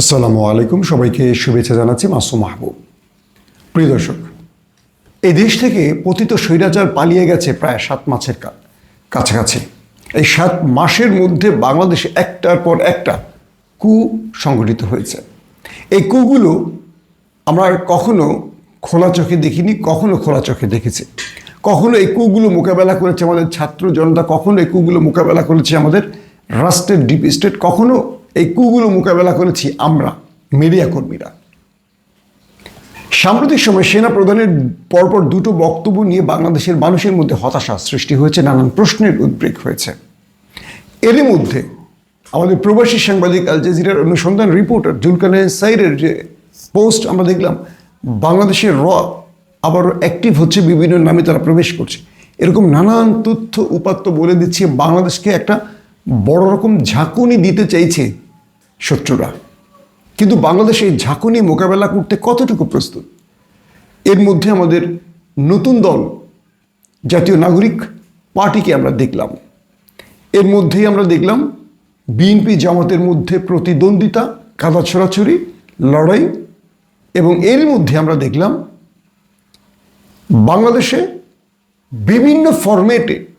আসসালামু আলাইকুম। সবাইকে শুভেচ্ছা জানাচ্ছি মাসুম মাহবুব। প্রিয় দর্শক, এই দেশ থেকে পতিত স্বৈরাচার পালিয়ে গেছে প্রায় সাত মাসের কাছাকাছি। এই সাত মাসের মধ্যে বাংলাদেশে একটার পর একটা কু সংগঠিত হয়েছে। এই কুগুলো আমরা কখনো খোলা চোখে দেখিনি, কখনো খোলা চোখে দেখেছি। কখনো এই কুগুলো মোকাবেলা করেছে আমাদের ছাত্র জনতা, কখনো এই কুগুলো মোকাবেলা করেছে আমাদের রাষ্ট্রের ডিপ স্টেট, কখনো এই কুগুলো মোকাবেলা করেছি আমরা, মিডিয়া কর্মীরা। সাম্প্রতিক সময় সেনা প্রধানের পরপর দুটো বক্তব্য নিয়ে বাংলাদেশের মানুষের মধ্যে হতাশা সৃষ্টি হয়েছে, নানান প্রশ্নের উদ্বেগ হয়েছে। এরই মধ্যে আমাদের প্রবাসী সাংবাদিক আল জাজিরার অনুসন্ধান রিপোর্টার জুলকানের সাইরের যে পোস্ট আমরা দেখলাম, বাংলাদেশের র আবারও অ্যাক্টিভ হচ্ছে, বিভিন্ন নামে তারা প্রবেশ করছে। এরকম নানান তথ্য উপাত্ত বলে দিচ্ছে বাংলাদেশকে একটা বড় রকম ঝাঁকুনি দিতে চাইছে শত্রুরা। কিন্তু বাংলাদেশ এই ঝাঁকুনি মোকাবেলা করতে কতটুকু প্রস্তুত? এর মধ্যে আমাদের নতুন দল, জাতীয় নাগরিক পার্টিকে আমরা দেখলাম। এর মধ্যেই আমরা দেখলাম বিএনপি জামাতের মধ্যে প্রতিদ্বন্দ্বিতা, কাদা ছড়াছড়ি, লড়াই এবং এর মধ্যে আমরা দেখলাম বাংলাদেশে বিভিন্ন ফরম্যাটে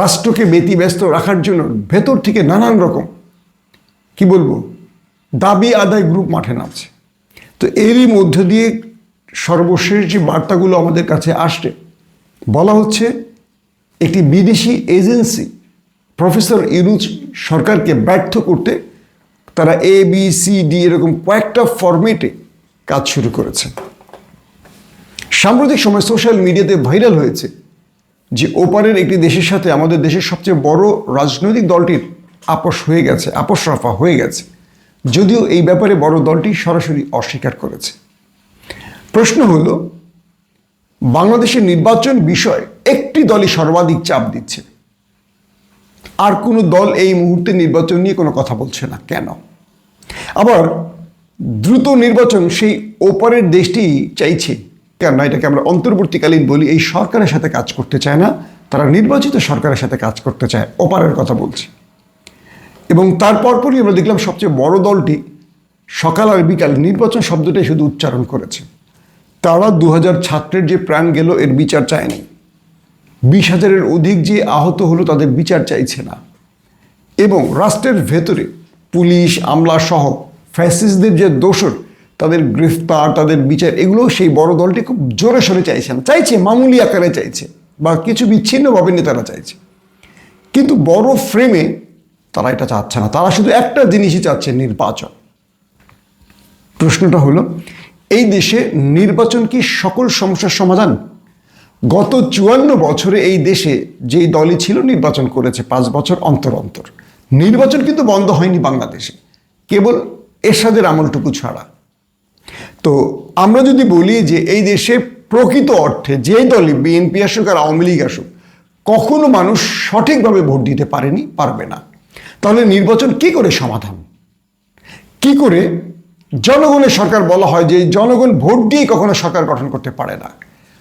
রাষ্ট্রকে ব্যতিব্যস্ত রাখার জন্য ভেতর থেকে নানান রকম, কি বলব, দাবি আদায় গ্রুপ মাঠে নামছে। তো এরই মধ্য দিয়ে সর্বশেষ যে বার্তাগুলো আমাদের কাছে আসছে, বলা হচ্ছে একটি বিদেশি এজেন্সি প্রফেসর ইউনুজ সরকারকে ব্যর্থ করতে তারা এ বি সি ডি এরকম কয়েকটা ফরম্যাটে কাজ শুরু করেছে। সাম্প্রতিক সময় সোশ্যাল মিডিয়াতে ভাইরাল হয়েছে। যে ওপারের একটি দেশের সাথে আমাদের দেশের সবচেয়ে বড় রাজনৈতিক দলটির আপোষ হয়ে গেছে, আপোষ রফা হয়ে গেছে। যদিও এই ব্যাপারে বড় দলটি সরাসরি অস্বীকার করেছে। প্রশ্ন হল, বাংলাদেশের নির্বাচন বিষয়ে একটি দলই সর্বাধিক চাপ দিচ্ছে। আর কোনো দল এই মুহূর্তে নির্বাচন নিয়ে কোনো কথা বলছে না, কেন? আবার দ্রুত নির্বাচন সেই ওপারের দেশটি চাইছে কেন এটাকে আমরা অন্তর্বর্তীকালীন বলি, এই সরকারের সাথে কাজ করতে চায় না, তারা নির্বাচিত সরকারের সাথে কাজ করতে চায়, ওপারের কথা বলছি। এবং তার পরপরই আমরা দেখলাম সবচেয়ে বড় দলটি সকাল আর বিকাল, নির্বাচন শব্দটাই শুধু উচ্চারণ করেছে। তারা দু হাজার ছাত্রের যে প্রাণ গেল, এর বিচার চায়নি। বিশ হাজারের অধিক যে আহত হলো, তাদের বিচার চাইছে না। এবং রাষ্ট্রের ভেতরে পুলিশ আমলা সহ ফ্যাসিস্টদের যে দোষর তাদের গ্রেফতার, তাদের বিচার এগুলো সেই বড় দলটি খুব জোরে সোরে চাইছে না। চাইছে, মামুলি আকারে চাইছে বা কিছু বিচ্ছিন্নভাবে নেতারা চাইছে। কিন্তু বড় ফ্রেমে তারা এটা চাচ্ছে না। তারা শুধু একটা জিনিসই চাচ্ছে, নির্বাচন। প্রশ্নটা হলো, এই দেশে নির্বাচন কি সকল সমস্যার সমাধান? গত চুয়ান্ন বছরে এই দেশে যেই দলই ছিল নির্বাচন করেছে পাঁচ বছর অন্তর অন্তর। নির্বাচন কিন্তু বন্ধ হয়নি বাংলাদেশে। কেবল এরশাদের আমলটুকু ছাড়া। তো আমরা যদি বলি যে এই দেশে প্রকৃত অর্থে যে দলই বিএনপি আসুক আর আওয়ামী লীগ আসুক, কখনো মানুষ সঠিকভাবে ভোট দিতে পারেনি, পারবে না। তাহলে নির্বাচন কি করে সমাধান? কি করে জনগণের সরকার বলা হয় যে জনগণ ভোট দিয়ে কখনো সরকার গঠন করতে পারে না।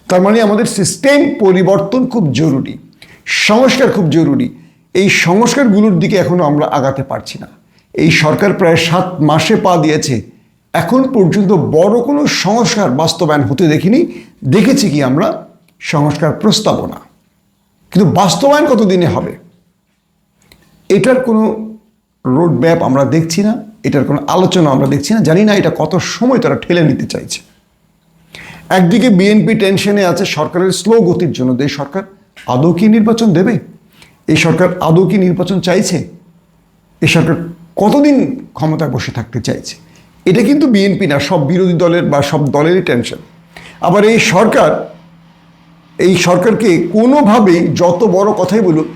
তার মানে আমাদের সিস্টেম পরিবর্তন খুব জরুরি, সংস্কার খুব জরুরি। এই সংস্কারগুলোর দিকে এখনও আমরা আগাতে পারছি না। এই সরকার প্রায় সাত মাসে পা দিয়েছে এখন পর্যন্ত বড় কোনো সংস্কার বাস্তবায়ন হতে দেখিনি। দেখেছি কি আমরা? সংস্কার প্রস্তাবনা। কিন্তু বাস্তবায়ন কতদিনে হবে? এটার কোনো রোড ম্যাপ আমরা দেখছি না, এটার কোনো আলোচনা আমরা দেখছি না। জানি না এটা কত সময় তারা ঠেলে নিতে চাইছে। একদিকে বিএনপি টেনশনে আছে, সরকারের স্লো গতির জন্য। এই সরকার আদৌ কি নির্বাচন দেবে? এই সরকার আদৌ কি নির্বাচন চাইছে? এই সরকার কতদিন ক্ষমতায় বসে থাকতে চাইছে? এটা কিন্তু বিএনপি না, সব বিরোধী দলের বা সব দলেরই টেনশন আবার এই সরকার, এই সরকারকে কোনোভাবেই যত বড় কথাই বলুক,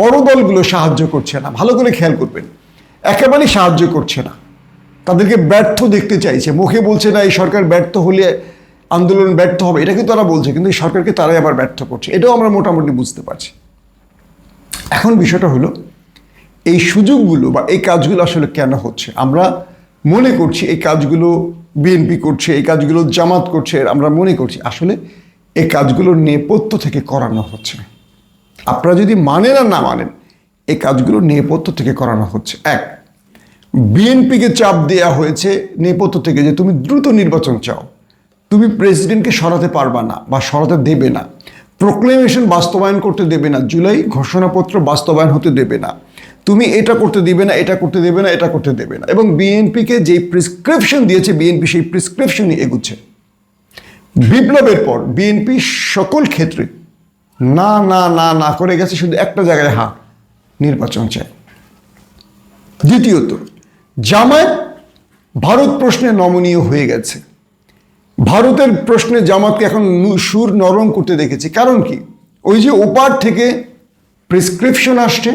বড় দলগুলো সাহায্য করছে না। ভালো করে খেয়াল করবেন, একেবারেই সাহায্য করছে না। তাদেরকে ব্যর্থ দেখতে চাইছে। মুখে বলছে না, এই সরকার ব্যর্থ হলে আন্দোলন ব্যর্থ হবে। এটা কিন্তু তারা বলছে, কিন্তু এই সরকারকে তারাই আবার ব্যর্থ করছে। এটাও আমরা মোটামুটি বুঝতে পারছি। এখন বিষয়টা হলো, এই সুযোগগুলো বা এই কাজগুলো আসলে কেন হচ্ছে? আমরা মনে করছি এই কাজগুলো বিএনপি করছে, এই কাজগুলো জামাত করছে, আমরা মনে করছি। আসলে এই কাজগুলোর নেপথ্য থেকে করানো হচ্ছে। আপনারা যদি মানেন আর না মানেন, এই কাজগুলো নেপথ্য থেকে করানো হচ্ছে। এক বিএনপিকে চাপ দেয়া হয়েছে নেপথ্য থেকে যে তুমি দ্রুত নির্বাচন চাও। তুমি প্রেসিডেন্টকে সরাতে পারবা না বা সরাতে দেবে না। প্রোক্লেমেশন বাস্তবায়ন করতে দেবে না। জুলাই ঘোষণাপত্র বাস্তবায়ন হতে দেবে না। তুমি এটা করতে দিবে না, এটা করতে দেবে না, এটা করতে দেবে না। এবং বিএনপিকে যে প্রিসক্রিপশন দিয়েছে, বিএনপি সেই প্রিসক্রিপশনই এগুচ্ছে। বিপ্লবের পর বিএনপি সকল ক্ষেত্রে না না না না করে গেছে, শুধু একটা জায়গায় হা, নির্বাচন চায় দ্বিতীয়ত, জামায়াত ভারত প্রশ্নে নমনীয় হয়ে গেছে। ভারতের প্রশ্নে জামাতকে এখন সুর নরম করতে দেখেছি। কারণ কি? ওই যে ওপার থেকে প্রেসক্রিপশন আসছে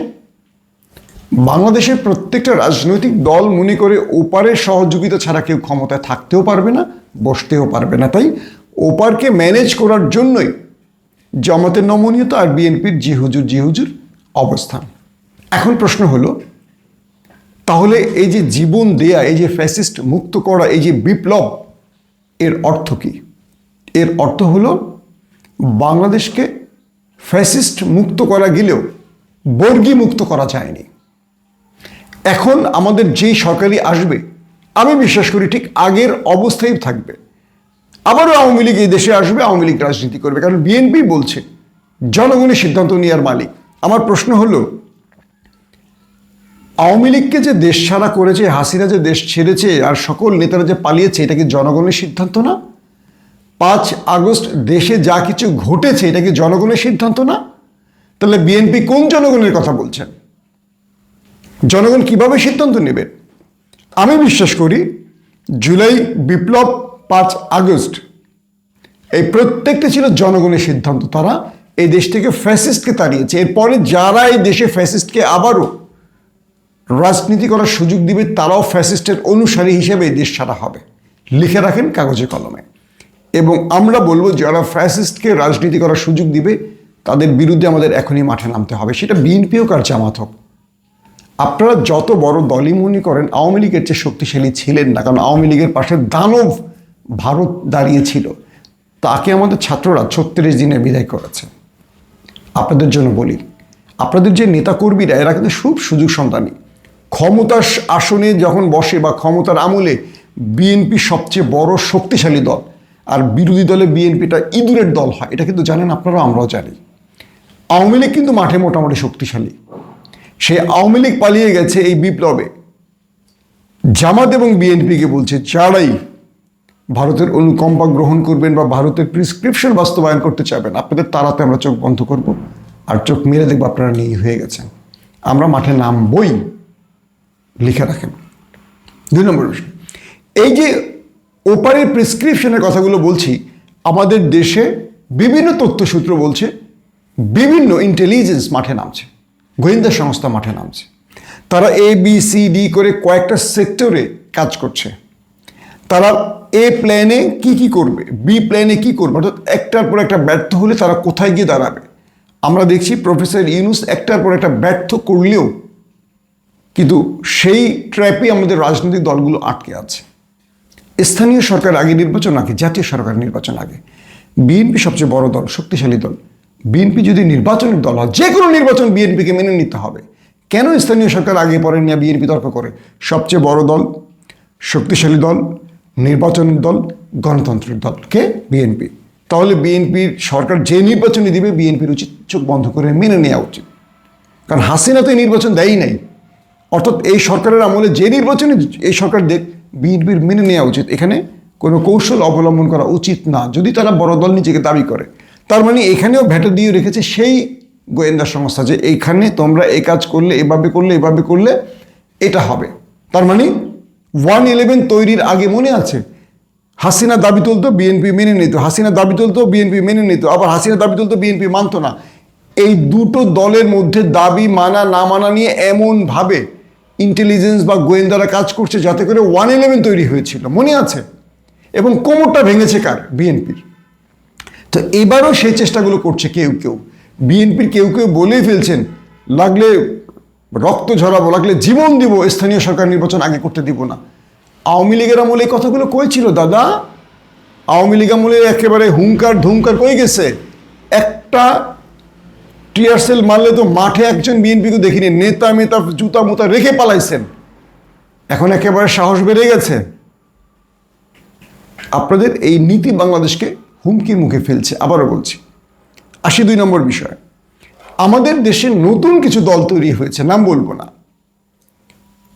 বাংলাদেশের প্রত্যেকটা রাজনৈতিক দল মনে করে ওপারের সহযোগিতা ছাড়া কেউ ক্ষমতায় থাকতেও পারবে না, বসতেও পারবে না। তাই ওপারকে ম্যানেজ করার জন্যই জামাতের নমনীয়তা আর বিএনপির জি হুজুর জি হুজুর অবস্থান। এখন প্রশ্ন হলো, তাহলে এই যে জীবন দেয়া, এই যে ফ্যাসিস্ট মুক্ত করা, এই যে বিপ্লব, এর অর্থ কি? এর অর্থ হলো, বাংলাদেশকে ফ্যাসিস্ট মুক্ত করা গেলেও বর্গী মুক্ত করা যায়নি। এখন আমাদের যেই সরকারই আসবে, আমি বিশ্বাস করি ঠিক আগের অবস্থায় থাকবে। আবারও আওয়ামী লীগ এই দেশে আসবে, আওয়ামী লীগ রাজনীতি করবে। কারণ বিএনপি বলছে জনগণের সিদ্ধান্ত নেওয়ার মালিক। আমার প্রশ্ন হলো, আওয়ামী লীগকে যে দেশ ছাড়া করেছে, হাসিনা যে দেশ ছেড়েছে, আর সকল নেতারা যে পালিয়েছে, এটা কি জনগণের সিদ্ধান্ত না? পাঁচ আগস্ট দেশে যা কিছু ঘটেছে, এটা কি জনগণের সিদ্ধান্ত না? তাহলে বিএনপি কোন জনগণের কথা বলছেন? জনগণ কীভাবে সিদ্ধান্ত নেবে? আমি বিশ্বাস করি জুলাই বিপ্লব পাঁচ আগস্ট এই প্রত্যেকটা ছিল জনগণের সিদ্ধান্ত। তারা এই দেশ থেকে ফ্যাসিস্টকে তাড়িয়েছে। এরপরে যারা এই দেশে ফ্যাসিস্টকে আবারও রাজনীতি করার সুযোগ দিবে, তারাও ফ্যাসিস্টের অনুসারী হিসেবে এই দেশ ছাড়া হবে। লিখে রাখেন কাগজে কলমে। এবং আমরা বলব, যারা ফ্যাসিস্টকে রাজনীতি করার সুযোগ দিবে, তাদের বিরুদ্ধে আমাদের এখনই মাঠে নামতে হবে। সেটা বিএনপি হোক আর জামাত হোক আপনারা যত বড় দলই মনে করেন, আওয়ামী লীগের চেয়ে শক্তিশালী ছিলেন না, কারণ আওয়ামী লীগের পাশে দানব ভারত দাঁড়িয়েছিল তাকে আমাদের ছাত্ররা ছত্রিশ দিনে বিদায় করেছে। আপনাদের জন্য বলি, আপনাদের যে নেতাকর্মীরা, এরা কিন্তু খুব সুযোগ সন্তানী ক্ষমতার আসনে যখন বসে বা ক্ষমতার আমলে, বিএনপি সবচেয়ে বড় শক্তিশালী দল। আর বিরোধী দলে বিএনপিটা ইঁদুরের দল হয়, এটা কিন্তু জানেন আপনারাও আমরাও জানি। আওয়ামী লীগ কিন্তু মাঠে মোটামুটি শক্তিশালী। সেই আওয়ামী লীগ পালিয়ে গেছে এই বিপ্লবে। জামাত এবং বিএনপিকে বলছে যারাই ভারতের অনুকম্পা গ্রহণ করবেন বা ভারতের প্রিসক্রিপশন বাস্তবায়ন করতে চাইবেন। আপনাদের তারাতে আমরা চোখ বন্ধ করব আর চোখ মেরে দেখব আপনারা নিয়ে হয়ে গেছেন। আমরা মাঠে নামবই, লিখে রাখেন। দুই নম্বর এই যে ওপারের প্রেসক্রিপশনের কথাগুলো বলছি, আমাদের দেশে বিভিন্ন তথ্যসূত্র বলছে, বিভিন্ন ইন্টেলিজেন্স মাঠে নামছে। গোয়েন্দা সংস্থা মাঠে নামছে। তারা এ বি সি ডি করে কয়েকটা সেক্টরে কাজ করছে। তারা এ প্ল্যানে কি কি করবে বি প্ল্যানে কি করবে, অর্থাৎ একটার পর একটা ব্যর্থ হলে তারা কোথায় গিয়ে দাঁড়াবে? আমরা দেখছি প্রফেসর ইউনুস একটার পর একটা ব্যর্থ করলেও কিন্তু সেই ট্র্যাপে আমাদের রাজনৈতিক দলগুলো আটকে আছে। স্থানীয় সরকার আগে নির্বাচন আগে, জাতীয় সরকার নির্বাচন আগে। বিএনপি সবচেয়ে বড় দল, শক্তিশালী দল। বিএনপি যদি নির্বাচনের দল হয় যে কোনো নির্বাচন বিএনপিকে মেনে নিতে হবে। কেন স্থানীয় সরকার আগে পরে নিয়ে বিএনপি তর্ক করে? সবচেয়ে বড় দল, শক্তিশালী দল নির্বাচনের দল গণতন্ত্রের দল কে বিএনপি। তাহলে বিএনপির সরকার যে নির্বাচনে দিবে, বিএনপির উচিত চোখ বন্ধ করে মেনে নেওয়া উচিত। কারণ হাসিনা তো এই নির্বাচন দেয়ই নাই। অর্থাৎ এই সরকারের আমলে যে নির্বাচনে, এই সরকার দেখ, বিএনপির মেনে নেওয়া উচিত। এখানে কোনো কৌশল অবলম্বন করা উচিত না। যদি তারা বড় দল নিজেকে দাবি করে তার মানে এখানেও ভেটো দিয়ে রেখেছে সেই গোয়েন্দা সংস্থা যে এইখানে তোমরা এই কাজ করলে, এভাবে করলে এভাবে করলে এটা হবে। তার মানে ওয়ান ইলেভেন তৈরির আগে মনে আছে? হাসিনা দাবি তুলতো, বিএনপি মেনে নিত। হাসিনা দাবি তুলতো, বিএনপি মেনে নিত। আবার হাসিনা দাবি তুলতো, বিএনপি মানতো না। এই দুটো দলের মধ্যে দাবি মানা, না মানা নিয়ে এমনভাবে ইন্টেলিজেন্স বা গোয়েন্দারা কাজ করছে যাতে করে ওয়ান ইলেভেন তৈরি হয়েছিল। মনে আছে? এবং কোমরটা ভেঙেছে কার? বিএনপির। তো এবারও সেই চেষ্টাগুলো করছে কেউ কেউ। বিএনপির কেউ কেউ বলেই ফেলছেন, লাগলে রক্ত ঝরাবো, লাগলে জীবন দিব, স্থানীয় সরকার নির্বাচন আগে করতে দিব না। আওয়ামী লীগের আমলে এই কথাগুলো কই ছিল দাদা। আওয়ামী লীগ আমলে একেবারে হুঙ্কার ধুমকার কই গেছে? একটা টিয়ার সেল মারলে তো মাঠে একজন বিএনপিকে দেখিনি, নেতা মেতা জুতা মুতা রেখে পালাইছেন। এখন একেবারে সাহস বেড়ে গেছে। আপনাদের এই নীতি বাংলাদেশকে হুমকির মুখে ফেলছে, আবারও বলছি। আশি দুই নম্বর বিষয়। আমাদের দেশে নতুন কিছু দল তৈরি হয়েছে, নাম বলব না।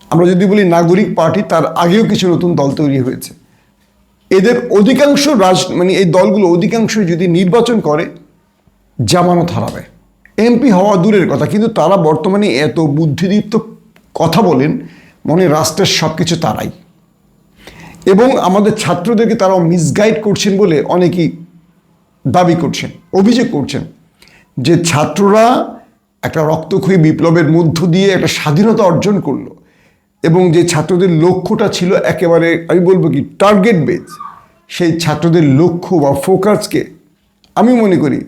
আমরা যদি বলি নাগরিক পার্টি, তার আগেও কিছু নতুন দল তৈরি হয়েছে। এদের অধিকাংশ রাজ মানে এই দলগুলো অধিকাংশ যদি নির্বাচন করে, জামানত হারাবে। এমপি হওয়া দূরের কথা, কিন্তু তারা বর্তমানে এত বুদ্ধিদীপ্ত কথা বলেন, মনে রাষ্ট্রের সব কিছু তারাই। এবং আমাদের ছাত্রদেরকে তারাও মিসগাইড করছেন বলে অনেকেই দাবি করছেন, অভিযোগ করছেন যে ছাত্ররা একটা রক্তক্ষয়ী বিপ্লবের মধ্য দিয়ে একটা স্বাধীনতা অর্জন করল এবং যে ছাত্রদের লক্ষ্যটা ছিল একেবারে, আমি বলব কি টার্গেট বেজ সেই ছাত্রদের লক্ষ্য বা ফোকাসকে আমি মনে করি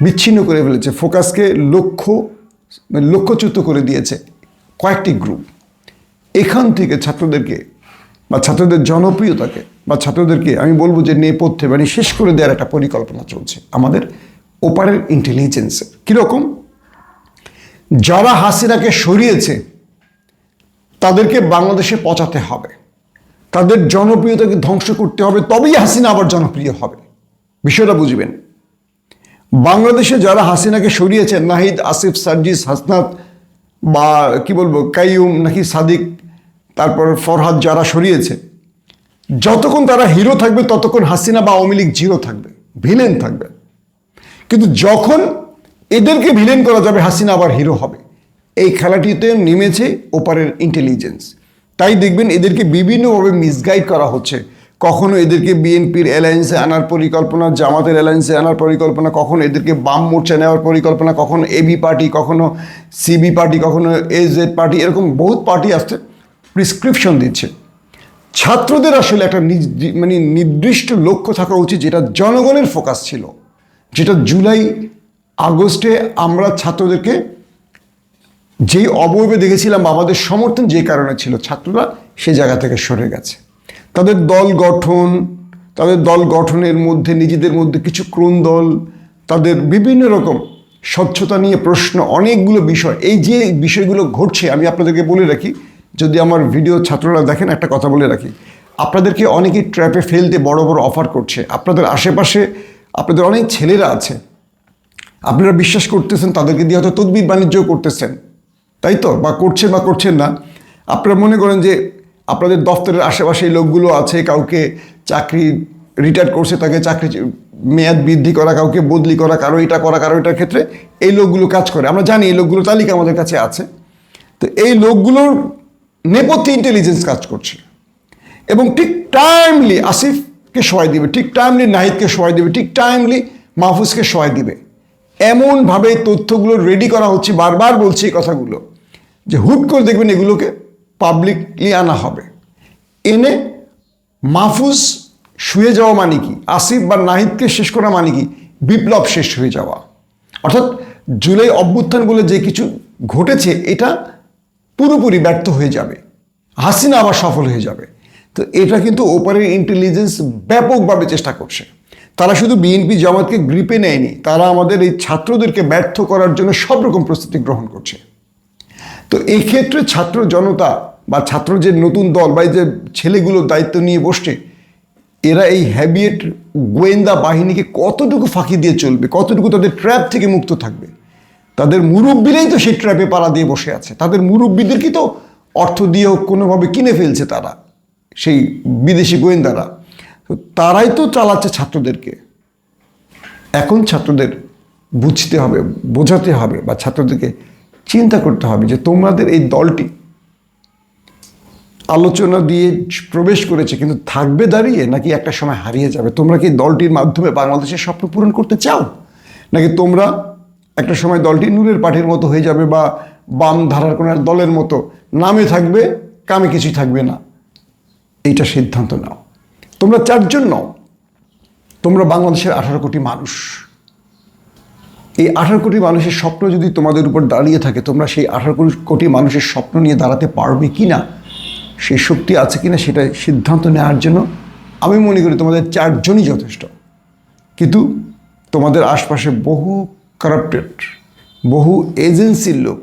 বিচ্ছিন্ন করে ফেলেছে ফোকাসকে লক্ষ্য, লক্ষ্যচ্যুত করে দিয়েছে কয়েকটি গ্রুপ এখান থেকে ছাত্রদেরকে বা ছাত্রদের জনপ্রিয়তাকে, বা ছাত্রদেরকে আমি বলব যে নেপথ্যে মানে শেষ করে দেওয়ার একটা পরিকল্পনা চলছে আমাদের ওপারের ইন্টেলিজেন্সের কীরকম যারা হাসিনাকে সরিয়েছে, তাদেরকে বাংলাদেশে পচাতে হবে। তাদের জনপ্রিয়তাকে ধ্বংস করতে হবে, তবেই হাসিনা আবার জনপ্রিয় হবে। বিষয়টা বুঝবেন। বাংলাদেশে যারা হাসিনাকে সরিয়েছেন নাহিদ, আসিফ, সার্জিস, হাসনাত বা কি বলব, কাইয়ুম, নাকি সাদিক তারপর ফরহাদ যারা সরিয়েছে, যতক্ষণ তারা হিরো থাকবে, ততক্ষণ হাসিনা বা আওয়ামী লীগ জিরো থাকবে, ভিলেন থাকবে। কিন্তু যখন এদেরকে ভিলেন করা যাবে, হাসিনা আবার হিরো হবে। এই খেলাটিতে নেমেছে ওপারের ইন্টেলিজেন্স তাই দেখবেন এদেরকে বিভিন্নভাবে মিসগাইড করা হচ্ছে। কখনো এদেরকে বিএনপির অ্যালায়েন্সে আনার পরিকল্পনা, জামাতের অ্যালায়েন্সে আনার পরিকল্পনা, কখনো এদেরকে বাম মোর্চা নেওয়ার পরিকল্পনা, কখনো এবি পার্টি, কখনো সিবি পার্টি, কখনো এজেড পার্টি, এরকম বহুত পার্টি আসছে। প্রিসক্রিপশন দিচ্ছে। ছাত্রদের আসলে একটা মানে নির্দিষ্ট লক্ষ্য থাকা উচিত, যেটা জনগণের ফোকাস ছিল। যেটা জুলাই আগস্টে আমরা ছাত্রদেরকে যেই অবয়বে দেখেছিলাম, আমাদের সমর্থন যে কারণে ছিল, ছাত্ররা সে জায়গা থেকে সরে গেছে। তাদের দল গঠন, তাদের দল গঠনের মধ্যে, নিজেদের মধ্যে কিছু ক্রোন্দল তাদের বিভিন্ন রকম স্বচ্ছতা নিয়ে প্রশ্ন, অনেকগুলো বিষয়, এই যে বিষয়গুলো ঘটছে, আমি আপনাদেরকে বলে রাখি যদি আমার ভিডিও ছাত্ররা দেখেন, একটা কথা বলে রাখি। আপনাদেরকে অনেকেই ট্র্যাপে ফেলতে বড় বড় অফার করছে। আপনাদের আশেপাশে, আপনাদের অনেক ছেলেরা আছে। আপনারা বিশ্বাস করতেছেন, তাদেরকে দিয়ে হয়তো তদবির বাণিজ্য করতেছেন। তাই তো? বা করছেন বা করছেন না। আপনারা মনে করেন যে আপনাদের দফতরের আশেপাশে লোকগুলো আছে, কাউকে চাকরি রিটায়ার করছে, তাকে চাকরি মেয়াদ বৃদ্ধি করা, কাউকে বদলি করা, কারও এটা করা, কারও এটার ক্ষেত্রে এই লোকগুলো কাজ করে। আমরা জানি এই লোকগুলো তালিকা আমাদের কাছে আছে। তো এই লোকগুলোর নেপথ্যে ইন্টেলিজেন্স কাজ করছে। এবং ঠিক টাইমলি আসিফকে সহায় দিবে, ঠিক টাইমলি নাহিদকে সহায় দিবে, ঠিক টাইমলি মাহফুজকে সহায় দিবে। এমনভাবে তথ্যগুলো রেডি করা হচ্ছে, বারবার বলছি এই কথাগুলো, যে হুট করে দেখবেন এগুলোকে পাবলিকলি আনা হবে। এনে মাহফুজ শুয়ে যাওয়া মানে কি? আসিফ বা নাহিদকে শেষ করা মানে কি? বিপ্লব শেষ হয়ে যাওয়া। অর্থাৎ জুলাই অভ্যুত্থান বলে যে কিছু ঘটেছে, এটা পুরোপুরি ব্যর্থ হয়ে যাবে। হাসিনা আবার সফল হয়ে যাবে। তো এটা কিন্তু ওপারের ইন্টেলিজেন্স ব্যাপকভাবে চেষ্টা করছে। তারা শুধু বিএনপি জামাতকে গ্রিপে নেয়নি, তারা আমাদের এই ছাত্রদেরকে ব্যর্থ করার জন্য সব রকম প্রস্তুতি গ্রহণ করছে। তো এই ক্ষেত্রে ছাত্র জনতা বা ছাত্র যে নতুন দল বা যে ছেলেগুলো দায়িত্ব নিয়ে বসছে, এরা এই হ্যাবিয়েট গোয়েন্দা বাহিনীকে কতটুকু ফাঁকি দিয়ে চলবে, কতটুকু তাদের ট্র্যাপ থেকে মুক্ত থাকবে? তাদের মুরব্বীরাই তো সেই ট্র্যাপে পাড়া দিয়ে বসে আছে। তাদের মুরব্বীদেরকে তো অর্থ দিয়ে হোক কোনোভাবে কিনে ফেলছে তারা, সেই বিদেশি গোয়েন্দারা। তো তারাই তো চালাচ্ছে ছাত্রদেরকে। এখন ছাত্রদের বুঝতে হবে, বোঝাতে হবে বা ছাত্রদেরকে চিন্তা করতে হবে যে তোমাদের এই দলটি আলোচনা দিয়ে প্রবেশ করেছে, কিন্তু থাকবে দাঁড়িয়ে নাকি একটা সময় হারিয়ে যাবে? তোমরা কি দলটির মাধ্যমে বাংলাদেশের স্বপ্ন পূরণ করতে চাও? নাকি তোমরা একটা সময় দলটি নূরের পাঠের মতো হয়ে যাবে বা বাম ধারার কোনো দলের মতো। নামে থাকবে, কামে কিছুই থাকবে না। এইটা সিদ্ধান্ত নাও। তোমরা চারজন নাও। তোমরা বাংলাদেশের আঠারো কোটি মানুষ। এই আঠারো কোটি মানুষের স্বপ্ন যদি তোমাদের উপর দাঁড়িয়ে থাকে, তোমরা সেই আঠারো কোটি মানুষের স্বপ্ন নিয়ে দাঁড়াতে পারবে কি না সেই শক্তি আছে কিনা সেটা সিদ্ধান্ত নেওয়ার জন্য আমি মনে করি তোমাদের চারজনই যথেষ্ট। কিন্তু তোমাদের আশপাশে বহু কারাপ্টেড বহু এজেন্সির লোক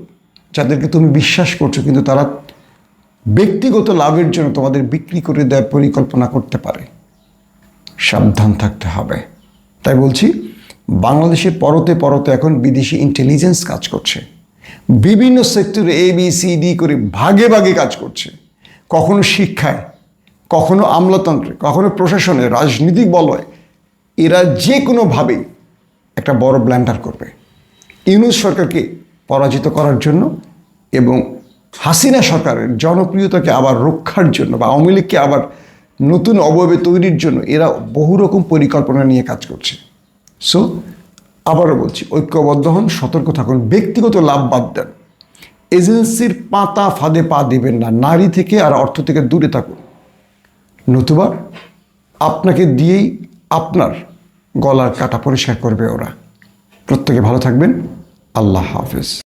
যাদেরকে তুমি বিশ্বাস করছ, কিন্তু তারা ব্যক্তিগত লাভের জন্য তোমাদের বিক্রি করে দেওয়ার পরিকল্পনা করতে পারে। সাবধান থাকতে হবে। তাই বলছি, বাংলাদেশে পরতে পরতে এখন বিদেশি ইন্টেলিজেন্স কাজ করছে। বিভিন্ন সেক্টরে এ বি সি ডি করে ভাগে ভাগে কাজ করছে। কখনো শিক্ষায়, কখনো আমলাতন্ত্রে, কখনো প্রশাসনে, রাজনীতিক বলয়, এরা যে কোনোভাবেই একটা বড় ব্ল্যান্ডার করবে। ইউনুস সরকারকে পরাজিত করার জন্য এবং হাসিনা সরকারের জনপ্রিয়তাকে আবার রক্ষার জন্য বা আওয়ামী লীগকে আবার নতুন অবয়বে তৈরির জন্য এরা বহু রকম পরিকল্পনা নিয়ে কাজ করছে। সো আবারও বলছি, ঐক্যবদ্ধ হন, সতর্ক থাকুন, ব্যক্তিগত লাভ বাদ দেন। এজেন্সির পাতা ফাঁদে পা দিবেন না, নারী থেকে আর অর্থ থেকে দূরে থাকুন। নতুবা আপনাকে দিয়েই আপনার গলার কাটা পরিষ্কার করবে ওরা। প্রত্যেকে ভালো থাকবেন। আল্লাহ হাফেজ।